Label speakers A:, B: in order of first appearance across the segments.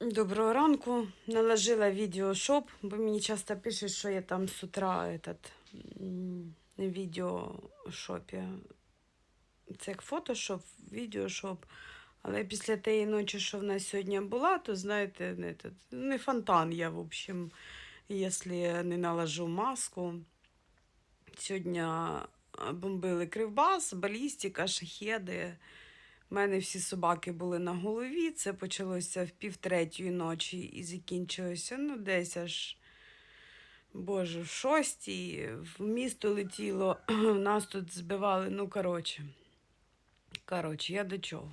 A: Доброго ранку. Наложила відеошоп, бо мені часто пишуть, що я там з утра этот, відеошопі. Це як фотошоп, відеошоп. Але після тієї ночі, що в нас сьогодні була, то знаєте, не, не фонтан я, в общем, якщо не наложу маску. Сьогодні бомбили кривбас, балістика, шахеди. У мене всі собаки були на голові. Це почалося в півтретьої ночі і закінчилося ну, десь аж, боже, в шостій. В місто летіло, нас тут збивали. Ну, коротше. Коротше, я до чого.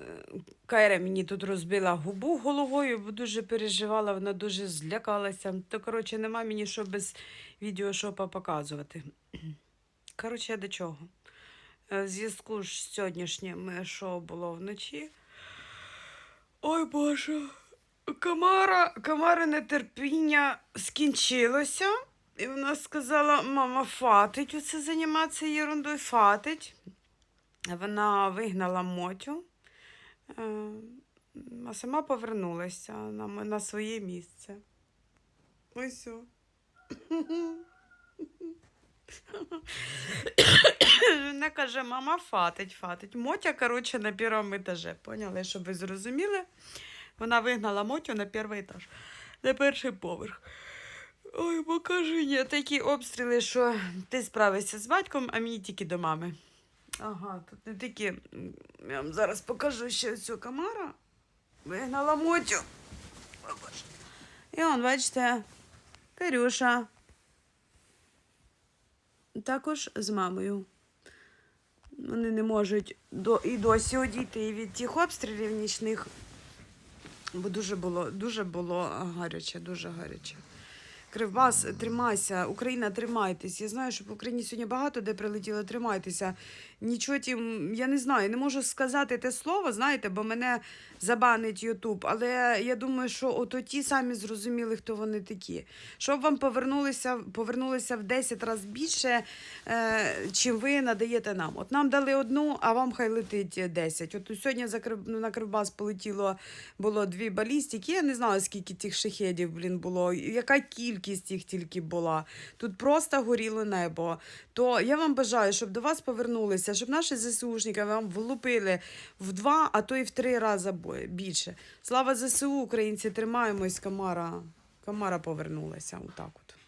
A: Е, Кайра мені тут розбила губу головою, бо дуже переживала, вона дуже злякалася. То, коротше, нема мені що без відеошопа показувати. Коротше, я до чого. Е, В зв'язку з сьогоднішнім, е, що було вночі. Ой Боже, Камара, Камарине терпіння скінчилося. І вона сказала: мама, фатить оце займатися ерундою, фатить. Вона вигнала Мотю, е, а сама повернулася на, на своє місце. Ось. Вона каже, мама фатить, фатить. Мотя, коротше, на першому етажі. Поняли, щоб ви зрозуміли? Вона вигнала Мотю на перший етаж, на перший поверх. Ой, бо каже, ні, такі обстріли, що ти справишся з батьком, а мені тільки до мами. Ага, тут не такі. Я вам зараз покажу ще цю камара. Вигнала Мотю. І он, бачите, Карюша. Також з мамою. Вони не можуть до, і досі одійти від тих обстрілів нічних, бо дуже було, дуже було гаряче, дуже гаряче. Кривбас, тримайся, Україна, тримайтесь. Я знаю, що в Україні сьогодні багато де прилетіло, тримайтеся. Нічого тім, я не знаю, не можу сказати те слово, знаєте, бо мене забанить Ютуб. Але я думаю, що ото ті самі зрозуміли, хто вони такі. Щоб вам повернулися, повернулися в 10 разів більше, е, чим ви надаєте нам. От нам дали одну, а вам хай летить 10. От сьогодні на Кривбас полетіло було дві балістики. Я не знаю, скільки тих шахедів, блін, було, яка кількість їх тільки була. Тут просто горіло небо. То я вам бажаю, щоб до вас повернулися, щоб наші ЗСУшники вам влупили в два, а то і в три рази більше. Слава ЗСУ, українці, тримаємось, Камара. Камара повернулася. Отак от.